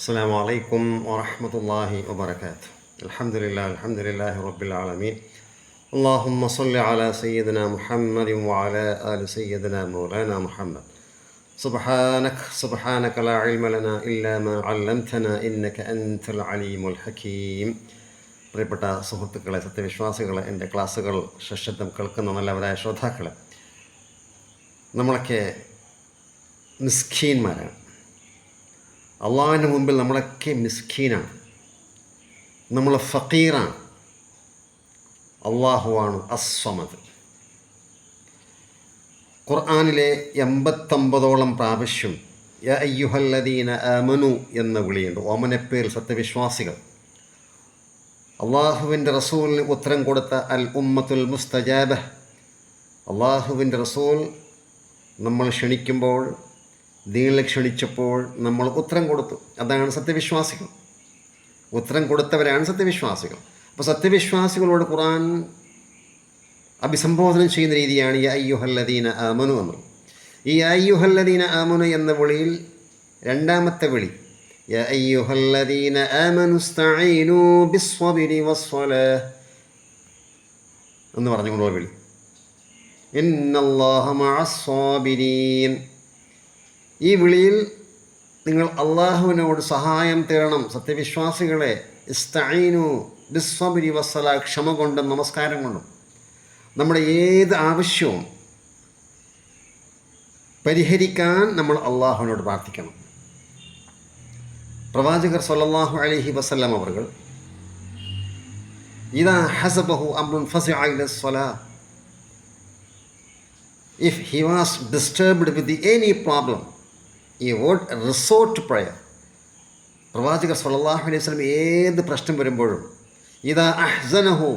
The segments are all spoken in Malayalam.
السلام عليكم ورحمة الله وبركاته الحمد لله الحمد لله رب العالمين اللهم صل على سيدنا محمد وعلى آل سيدنا مولانا محمد سبحانك سبحانك لا علم لنا إلا ما علمتنا إنك أنت العليم الحكيم പ്രിയപ്പെട്ട സുഹൃത്തുക്കളെ സത്യവിശ്വാസികളെ എൻ്റെ ക്ലാസ്സുകൾ സശബ്ദം കേൾക്കുന്ന നല്ലവരായ ശ്രോതാക്കളെ നമ്മളൊക്കെ മിസ്കീന്മാരാണ് അള്ളാഹിന്റെ മുമ്പിൽ നമ്മളൊക്കെ മിസ്കീനാണ്. നമ്മൾ ഫക്കീറാണ്. അള്ളാഹുവാണ് അസ്വമത് ഖുർആാനിലെ എൺപത്തൊമ്പതോളം പ്രാവശ്യം യ അയ്യുഹല്ലദീന അമനു എന്ന വിളിയുണ്ട്. പേര് സത്യവിശ്വാസികൾ. അള്ളാഹുവിന്റെ റസൂലിന് ഉത്തരം കൊടുത്ത അൽ ഉമ്മത്തുൽ മുസ്തജാബ. അള്ളാഹുവിന്റെ റസൂൽ നമ്മൾ ക്ഷണിക്കുമ്പോൾ നിങ്ങളെ ക്ഷണിച്ചപ്പോൾ നമ്മൾ ഉത്തരം കൊടുത്തു. അതാണ് സത്യവിശ്വാസികൾ. ഉത്തരം കൊടുത്തവരാണ് സത്യവിശ്വാസികൾ. അപ്പോൾ സത്യവിശ്വാസികളോട് ഖുറാൻ അഭിസംബോധന ചെയ്യുന്ന രീതിയാണ് ഈ അയ്യുഹല്ലദീന ആമനു എന്നത് ഈ അയ്യുഹല്ലദീന ആമനു എന്ന വിളിയിൽ രണ്ടാമത്തെ വിളി അയ്യുഹല്ലദീന എന്ന് പറഞ്ഞുകൊണ്ടുള്ള വിളി. ഈ വിളിയിൽ നിങ്ങൾ അള്ളാഹുവിനോട് സഹായം തേടണം. സത്യവിശ്വാസികളെ ഇസ്തൈനു ബിസ്സബരി വസ്സല ക്ഷമ കൊണ്ടും നമസ്കാരം കൊണ്ടും. നമ്മുടെ ഏത് ആവശ്യവും പരിഹരിക്കാൻ നമ്മൾ അള്ളാഹുവിനോട് പ്രാർത്ഥിക്കണം. പ്രവാചകർ സല്ലാഹു അലഹി വസല്ലം അവർ ഇതാ ഹസബഹു അമ്രുൻ ഫസിഅ if he was disturbed with any the word resort prayer പ്രവാചകർ സല്ലാഹു അലൈഹി വസല്ലം ഏത് പ്രശ്നം വരുമ്പോഴും ഇതാ അഹ്സനഹു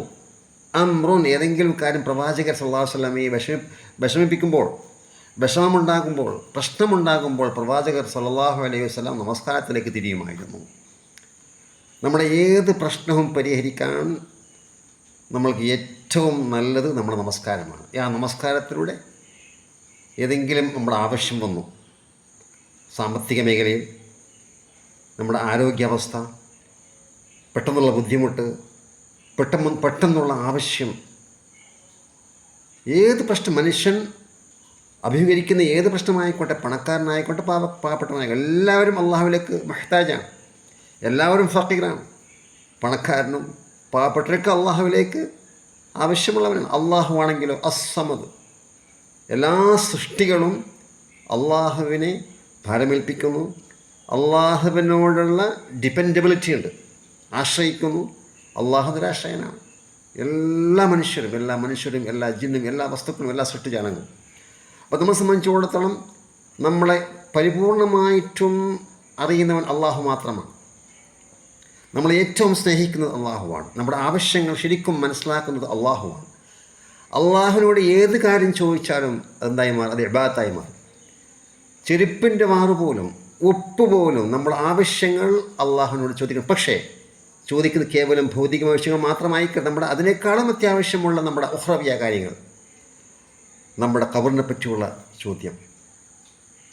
അമ്രുൻ ഏതെങ്കിലും കാര്യം പ്രവാചകർ സല്ലാഹു ഈ വിഷമി വിഷമിപ്പിക്കുമ്പോൾ വിഷമമുണ്ടാകുമ്പോൾ പ്രശ്നമുണ്ടാകുമ്പോൾ പ്രവാചകർ സല്ലാഹു അലൈഹി വസ്ലാം നമസ്കാരത്തിലേക്ക് തിരിയുമായിരുന്നു. നമ്മുടെ ഏത് പ്രശ്നവും പരിഹരിക്കാൻ നമ്മൾക്ക് ഏറ്റവും നല്ലത് നമ്മുടെ നമസ്കാരമാണ്. ആ നമസ്കാരത്തിലൂടെ ഏതെങ്കിലും നമ്മുടെ ആവശ്യം വന്നു. സാമ്പത്തിക മേഖലയിൽ നമ്മുടെ ആരോഗ്യാവസ്ഥ പെട്ടെന്നുള്ള ബുദ്ധിമുട്ട് പെട്ടെന്ന് പെട്ടെന്നുള്ള ആവശ്യം ഏത് പ്രശ്നം മനുഷ്യൻ അഭിമുഖീകരിക്കുന്ന ഏത് പ്രശ്നമായിക്കോട്ടെ പണക്കാരനായിക്കോട്ടെ പാവ പാവപ്പെട്ടവനായിക്കോട്ടെ എല്ലാവരും അള്ളാഹുവിലേക്ക് മഹ്താജാണ്. എല്ലാവരും ഫക്കീറാണ് പണക്കാരനും പാവപ്പെട്ടവർക്ക് അള്ളാഹുവിലേക്ക് ആവശ്യമുള്ളവനാണ് അള്ളാഹു ആണെങ്കിലോ അസമത് എല്ലാ സൃഷ്ടികളും അള്ളാഹുവിനെ ഭാരമേൽപ്പിക്കുന്നു. അള്ളാഹുവിനോടുള്ള ഡിപ്പെൻഡബിലിറ്റി ഉണ്ട്. ആശ്രയിക്കുന്നു. അള്ളാഹു ആശ്രയനാണ് എല്ലാ മനുഷ്യരും എല്ലാ മനുഷ്യരും എല്ലാ ജിന്നും എല്ലാ വസ്തുക്കളും എല്ലാ സൃഷ്ടിജാലങ്ങളും. അപ്പോൾ നമ്മളെ സംബന്ധിച്ചിടത്തോളം നമ്മളെ പരിപൂർണമായിട്ടും അറിയുന്നവൻ അള്ളാഹു മാത്രമാണ്. നമ്മൾ ഏറ്റവും സ്നേഹിക്കുന്നത് അള്ളാഹുവാണ്. നമ്മുടെ ആവശ്യങ്ങൾ ശരിക്കും മനസ്സിലാക്കുന്നത് അള്ളാഹുവാണ്. അള്ളാഹുവിനോട് ഏത് കാര്യം ചോദിച്ചാലും അതെന്തായി മാറും? അത് എബാത്തായി മാറും. ചെരുപ്പിന്റെ മാറ് പോലും ഉപ്പ് നമ്മൾ ആവശ്യങ്ങൾ അള്ളാഹുവിനോട് ചോദിക്കണം. പക്ഷേ ചോദിക്കുന്നത് കേവലം ഭൗതിക ആവശ്യങ്ങൾ മാത്രമായി നമ്മുടെ അതിനേക്കാളും അത്യാവശ്യമുള്ള നമ്മുടെ ഉഹ്രവ്യ കാര്യങ്ങൾ. നമ്മുടെ കബറിനെ പറ്റിയുള്ള ചോദ്യം.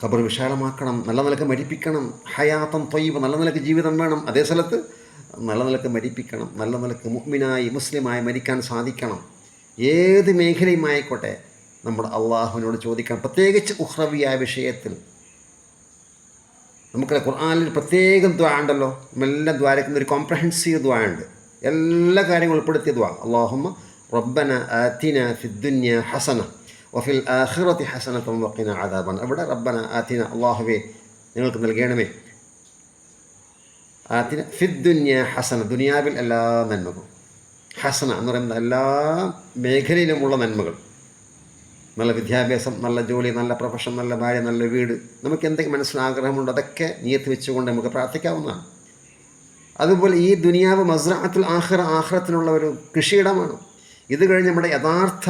കബർ വിശാലമാക്കണം നല്ല നിലയ്ക്ക് മരിപ്പിക്കണം ഹയാത്തം തൊയ്വ് നല്ല നിലയ്ക്ക് ജീവിതം വേണം. അതേ സ്ഥലത്ത് നല്ല നിലയ്ക്ക് മരിപ്പിക്കണം നല്ല നിലയ്ക്ക് മുഹ്മിനായി മുസ്ലിമായി മരിക്കാൻ സാധിക്കണം. ഏത് മേഖലയുമായിക്കോട്ടെ നമ്മൾ അള്ളാഹുവിനോട് ചോദിക്കണം പ്രത്യേകിച്ച് ഉഹ്റവിയായ വിഷയത്തിൽ. നമുക്ക് ഖുർആാനിൽ പ്രത്യേകം ദ്വാ ഉണ്ടല്ലോ. നമ്മളെല്ലാം ദ്വാരക്കുന്ന ഒരു കോംപ്രഹെൻസീവ് ദ്വാ ഉണ്ട്. എല്ലാ കാര്യങ്ങളും ഉൾപ്പെടുത്തിയ ദ്വാ. അള്ളാഹുമ്മ റബ്ബന ആത്തിന ഫിദ്ദുന്യ ഹസന വഫിൽ ആഖിറത്തി ഹസന വക്കിന ആദാബാണ് അവിടെ റബ്ബന ആത്തിന അള്ളാഹുവേ നിങ്ങൾക്ക് നൽകണമേ. ആത്തിന ഫിദ്ദുന്യ ഹസന. ദുനിയാവിൽ എല്ലാ നന്മകളും. ഹസന എന്ന് പറയുന്ന എല്ലാ മേഖലയിലുമുള്ള നന്മകൾ. നല്ല വിദ്യാഭ്യാസം നല്ല ജോലി നല്ല പ്രൊഫഷൻ നല്ല ഭാര്യ നല്ല വീട്. നമുക്ക് എന്തെങ്കിലും മനസ്സിലാഗ്രഹമുണ്ടോ അതൊക്കെ നീയത്ത് വെച്ചുകൊണ്ട് നമുക്ക് പ്രാർത്ഥിക്കാവുന്നതാണ്. അതുപോലെ ഈ ദുനിയാവ് മസ്രാത്തിൽ ആഹ്റ ആഹ്റത്തിനുള്ള ഒരു കൃഷിയിടമാണ്. ഇത് കഴിഞ്ഞ് നമ്മുടെ യഥാർത്ഥ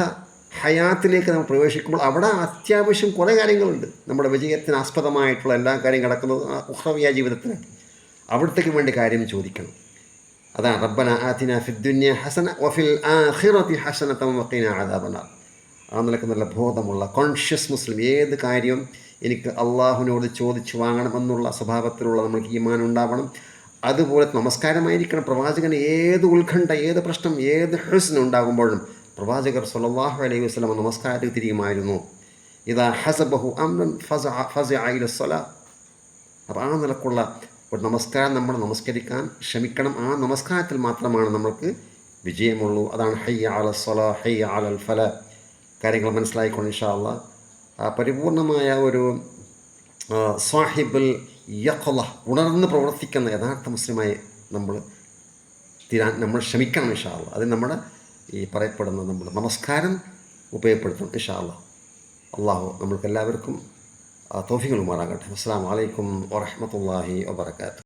ഹയാത്തിലേക്ക് നമ്മൾ പ്രവേശിക്കുമ്പോൾ അവിടെ അത്യാവശ്യം കുറേ കാര്യങ്ങളുണ്ട്. നമ്മുടെ വിജയത്തിന് ആസ്പദമായിട്ടുള്ള എല്ലാ കാര്യം കിടക്കുന്നത് ഉഹ്റവിയ ജീവിതത്തിലാണ് അവിടത്തേക്ക് വേണ്ടി കാര്യം ചോദിക്കണം. അതാണ് റബ്ബന ആതിന ഫിദ്ദുന്യ ഹസന വഫിൽ ആഖിറതി ഹസന വക്കീന ആദാബന ആ നിലയ്ക്ക് നല്ല ബോധമുള്ള കോൺഷ്യസ് മുസ്ലിം ഏത് കാര്യം എനിക്ക് അള്ളാഹുവിനോട് ചോദിച്ചു വാങ്ങണമെന്നുള്ള സ്വഭാവത്തിലുള്ള നമുക്ക് ഈമാൻ ഉണ്ടാവണം. അതുപോലെ നമസ്കാരമായിരിക്കണം. പ്രവാചകന് ഏത് ഉത്കണ്ഠ ഏത് പ്രശ്നം ഏത് ഹെസ്ന് ഉണ്ടാകുമ്പോഴും പ്രവാചകർ സല്ലല്ലാഹു അലൈഹി വസല്ലം നമസ്കാരത്തിൽ തിരിയുമായിരുന്നു. ഇതാ ഹസബഹു അമ്രൻ ഫസ ഫസ സ്വല. അപ്പോൾ ആ നിലക്കുള്ള ഒരു നമസ്കാരം നമ്മൾ നമസ്കരിക്കാൻ ശ്രമിക്കണം. ആ നമസ്കാരത്തിൽ മാത്രമാണ് നമ്മൾക്ക് വിജയമുള്ളൂ. അതാണ് ഹയ്യ സ്വല ഹയ്യ അലൽ ഫല. കാര്യങ്ങൾ മനസ്സിലായിക്കൊണ്ട് ഇൻഷാല്ല പരിപൂർണമായ ഒരു സാഹിബുൽ യഖല ഉണർന്ന് പ്രവർത്തിക്കുന്ന യഥാർത്ഥ മുസ്ലിമായി നമ്മൾ തീരാൻ നമ്മൾ ശ്രമിക്കണം ഇഷാള്ള അത് നമ്മുടെ ഈ പറയപ്പെടുന്ന നമ്മൾ നമസ്കാരം ഉപയോഗപ്പെടുത്തണം ഇഷാള്ള അള്ളാഹു നമ്മൾക്ക് എല്ലാവർക്കും തോഫികളുമാറാകട്ടെ അസ്സാം വലൈക്കും വറഹമത്തല്ലാഹി വാബർക്കാത്തു